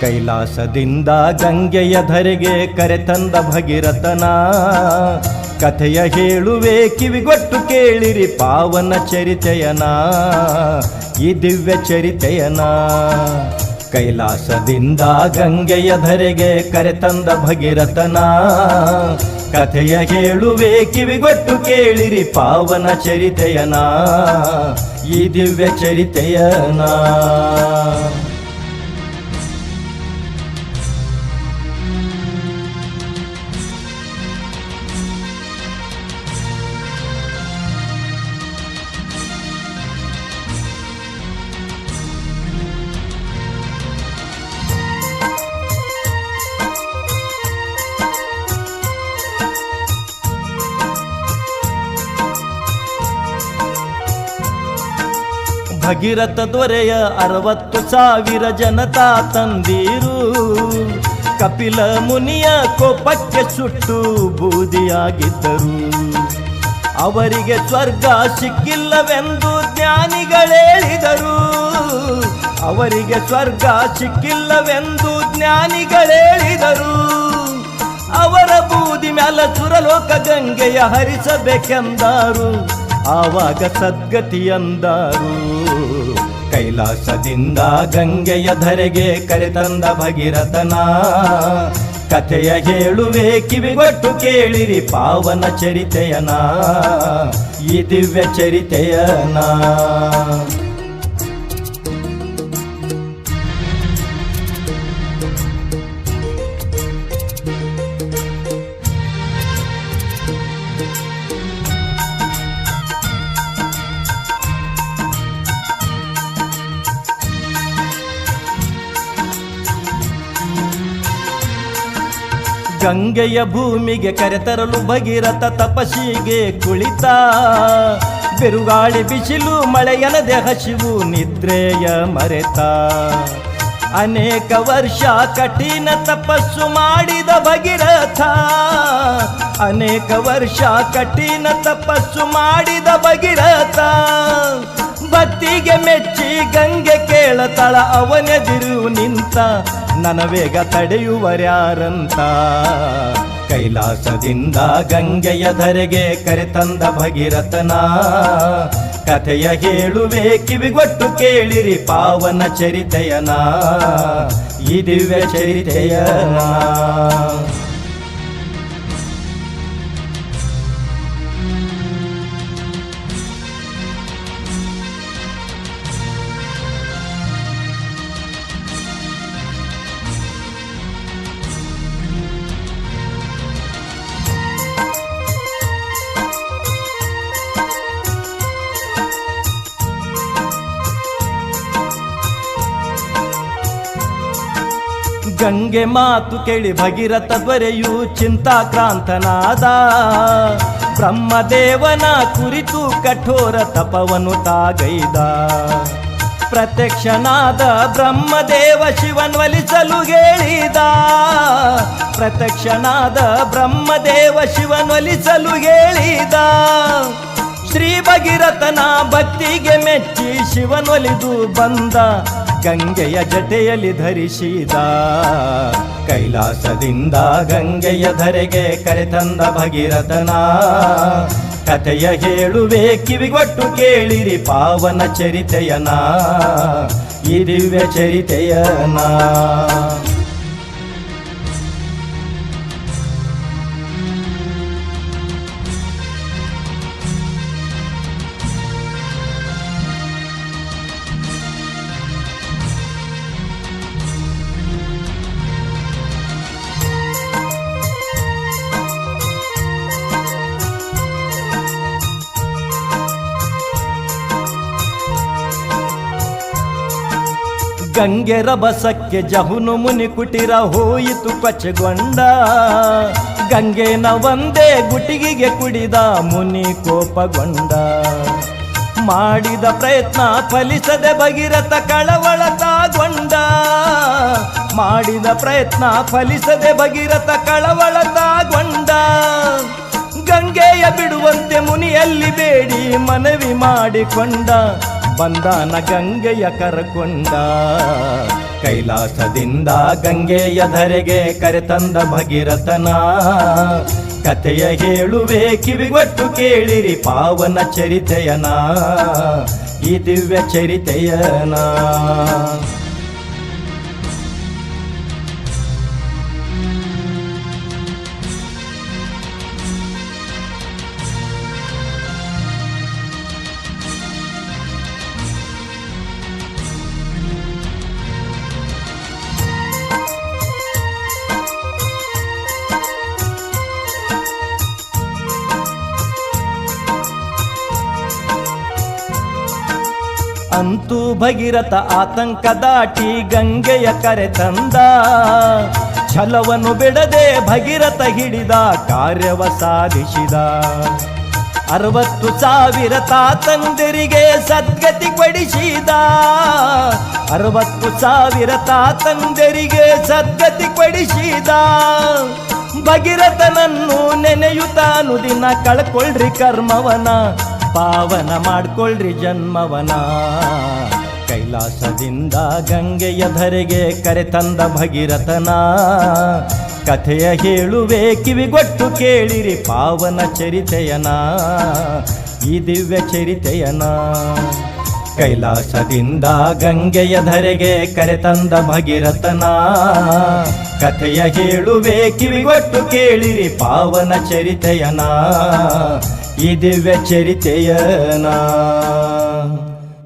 ಕೈಲಾಸದಿಂದ ಗಂಗೆಯ ಧರೆಗೆ ಕರೆತಂದ ಭಗೀರಥನ. ಕಥೆಯ ಹೇಳುವೆ ಕಿವಿಗೊಟ್ಟು ಕೇಳಿರಿ ಪಾವನ ಚರಿತೆಯನ, ಈ ದಿವ್ಯ ಚರಿತೆಯನ. ಕೈಲಾಸದಿಂದ ಗಂಗೆಯ ಧರೆಗೆ ಕರೆತಂದ ಭಗೀರಥನ, ಕಥೆಯ ಹೇಳುವೆ ಕಿವಿಗೊಟ್ಟು ಕೇಳಿರಿ ಪಾವನ ಚರಿತೆಯನ, ಈ ದಿವ್ಯ ಚರಿತೆಯನ. ಭಗೀರಥ ದೊರೆಯ ಅರವತ್ತು ಸಾವಿರ ಜನತಾ ತಂದೀರು. ಕಪಿಲ ಮುನಿಯ ಕೋಪಕ್ಕೆ ಸುಟ್ಟು ಬೂದಿಯಾಗಿದ್ದರು. ಅವರಿಗೆ ಸ್ವರ್ಗ ಸಿಕ್ಕಿಲ್ಲವೆಂದು ಜ್ಞಾನಿಗಳೇಳಿದರು. ಅವರಿಗೆ ಸ್ವರ್ಗ ಸಿಕ್ಕಿಲ್ಲವೆಂದು ಜ್ಞಾನಿಗಳೇಳಿದರು. ಅವರ ಬೂದಿ ಮ್ಯಾಲ ಸುರಲೋಕ ಗಂಗೆಯ ಹರಿಸಬೇಕೆಂದರು. ಆವಾಗ ಸದ್ಗತಿ ಅಂದಾರು ಕೈಲಾಸದಿಂದ ಗಂಗೆಯ ಧರೆಗೆ ಕರೆತಂದ ಭಗೀರಥನ. ಕಥೆಯ ಹೇಳುವೆ ಕಿವಿಗೊಟ್ಟು ಕೇಳಿರಿ ಪಾವನ ಚರಿತೆಯನ. ಈ ದಿವ್ಯ ಚರಿತೆಯನ. ಗಂಗೆಯ ಭೂಮಿಗೆ ಕರೆತರಲು ಭಗೀರಥ ತಪಸ್ಸಿಗೆ ಕುಳಿತ. ಬಿರುಗಾಳಿ ಬಿಸಿಲು ಮಳೆಯಲದೆ ಹಸಿವು ನಿದ್ರೆಯ ಮರೆತ. ಅನೇಕ ವರ್ಷ ಕಠಿಣ ತಪಸ್ಸು ಮಾಡಿದ ಭಗೀರಥ. ಅನೇಕ ವರ್ಷ ಕಠಿಣ ತಪಸ್ಸು ಮಾಡಿದ ಭಗೀರಥ. ಭಕ್ತಿಗೆ ಮೆಚ್ಚಿ ಗಂಗೆ ಕೇಳತಳ, ಅವನೆದಿರು ನಿಂತ ನನವೇಗ ವೇಗ ತಡೆಯುವರ್ಯಾರಂತ. ಕೈಲಾಸದಿಂದ ಗಂಗೆಯ ಧರೆಗೆ ಕರೆತಂದ ಭಗೀರಥನ. ಕಥೆಯ ಹೇಳುವೆ ಕಿವಿಗೊಟ್ಟು ಕೇಳಿರಿ ಪಾವನ ಚರಿತೆಯನ. ಈ ದಿವ್ಯ ಚರಿತೆಯನ. ಗಂಗೆ ಮಾತು ಕೇಳಿ ಭಗೀರಥ ದೊರೆಯು ಚಿಂತಾಕ್ರಾಂತನಾದ. ಬ್ರಹ್ಮದೇವನ ಕುರಿತು ಕಠೋರ ತಪವನ್ನು ತಾಗೈದ. ಪ್ರತ್ಯಕ್ಷನಾದ ಬ್ರಹ್ಮದೇವ ಶಿವನ್ ಒಲಿಸಲು ಹೇಳಿದ. ಪ್ರತ್ಯಕ್ಷನಾದ ಬ್ರಹ್ಮದೇವ ಶಿವನ್ ಒಲಿಸಲು ಹೇಳಿದ. ಶ್ರೀ ಭಗೀರಥನ ಭಕ್ತಿಗೆ ಮೆಚ್ಚಿ ಶಿವನೊಲಿದು ಬಂದ. ಗಂಗೆಯ ಜಟೆಯಲ್ಲಿ ಧರಿಸಿದ ಕೈಲಾಸದಿಂದ ಗಂಗೆಯ ಧರೆಗೆ ಕರೆತಂದ ಭಗೀರಥನ. ಕಥೆಯ ಹೇಳುವೆ ಕಿವಿಗೊಟ್ಟು ಕೇಳಿರಿ ಪಾವನ ಚರಿತೆಯನ. ಈ ದಿವ್ಯ ಚರಿತೆಯನ. ಗಂಗೆ ರಭಸಕ್ಕೆ ಜಹುನು ಮುನಿ ಕುಟಿರ ಹೋಯಿತು ಕೊಚ್ಚಗೊಂಡ ಗಂಗೆನ ಒಂದೇ ಗುಟಿಗಿಗೆ ಕುಡಿದ ಮುನಿ ಕೋಪಗೊಂಡ. ಮಾಡಿದ ಪ್ರಯತ್ನ ಫಲಿಸದೆ ಭಗೀರಥ ಕಳವಳತಾಗೊಂಡ. ಮಾಡಿದ ಪ್ರಯತ್ನ ಫಲಿಸದೆ ಭಗೀರಥ ಕಳವಳತಾಗೊಂಡ. ಗಂಗೆಯ ಬಿಡುವಂತೆ ಮುನಿಯಲ್ಲಿ ಬೇಡಿ ಮನವಿ ಮಾಡಿಕೊಂಡ. ಬಂದಾನ ಗಂಗೆಯ ಕರಕೊಂಡ. ಕೈಲಾಸದಿಂದ ಗಂಗೆಯ ಧರೆಗೆ ಕರೆತಂದ ಭಗೀರಥನ. ಕಥೆಯ ಹೇಳುವೆ ಕಿವಿಗೊಟ್ಟು ಕೇಳಿರಿ ಪಾವನ ಚರಿತೆಯನ. ಈ ದಿವ್ಯ ಚರಿತೆಯನ. ಅಂತೂ ಭಗೀರಥ ಆತಂಕ ದಾಟಿ ಗಂಗೆಯ ಕರೆ ತಂದ. ಛಲವನ್ನು ಬಿಡದೆ ಭಗೀರಥ ಹಿಡಿದ, ಕಾರ್ಯವ ಸಾಧಿಸಿದ. ಅರವತ್ತು ಸಾವಿರ ತಾತಂದಿರಿಗೆ ಸದ್ಗತಿ ಕೊಡಿಸಿದ. ಅರವತ್ತು ಸಾವಿರ ತಾತಂದಿರಿಗೆ ಸದ್ಗತಿ ಕೊಡಿಸಿದ. ಭಗೀರಥನನ್ನು ನೆನೆಯುತ್ತಾನು ದಿನ ಕಳ್ಕೊಳ್ರಿ ಕರ್ಮವನ. ಪಾವನ ಮಾಡ್ಕೊಳ್ರಿ ಜನ್ಮವನ. ಕೈಲಾಸದಿಂದ ಗಂಗೆಯ ಧರೆಗೆ ಕರೆತಂದ ಭಗೀರಥನ. ಕಥೆಯ ಹೇಳುವೆ ಕಿವಿಗೊಟ್ಟು ಕೇಳಿರಿ ಪಾವನ ಚರಿತೆಯನ. ಈ ದಿವ್ಯ ಚರಿತೆಯನ. ಕೈಲಾಸದಿಂದ ಗಂಗೆಯ ಧರೆಗೆ ಕರೆತಂದ ಭಗೀರಥನ. ಕಥೆಯ ಹೇಳುವೆ ಕಿವಿಗೊಟ್ಟು ಕೇಳಿರಿ ಪಾವನ ಚರಿತೆಯನ. ಈ ದಿವ್ಯ ಚರಿತೆಯನ.